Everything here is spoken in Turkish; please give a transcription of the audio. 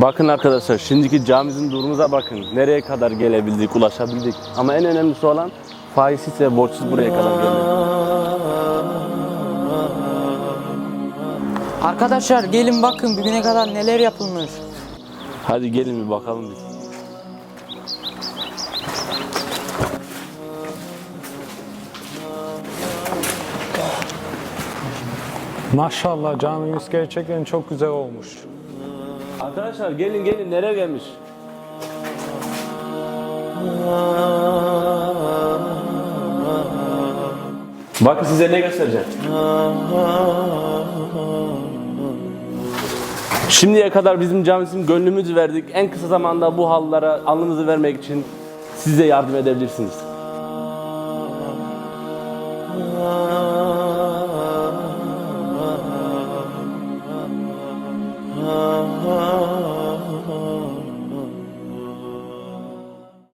Bakın arkadaşlar şimdiki camimizin durumumuza bakın. Nereye kadar gelebildik, ulaşabildik. Ama en önemlisi olan faizsiz ve borçsuz buraya kadar gelmek. Arkadaşlar gelin bakın bugüne kadar neler yapılmış. Hadi gelin bir bakalım biz. Maşallah camimiz gerçekten çok güzel olmuş. Arkadaşlar gelin gelin nereye gelmiş? Bakın size ne göstereceğim. Şimdiye kadar bizim camimizin gönlümüzü verdik. En kısa zamanda bu hallara alnımızı vermek için size yardım edebilirsiniz.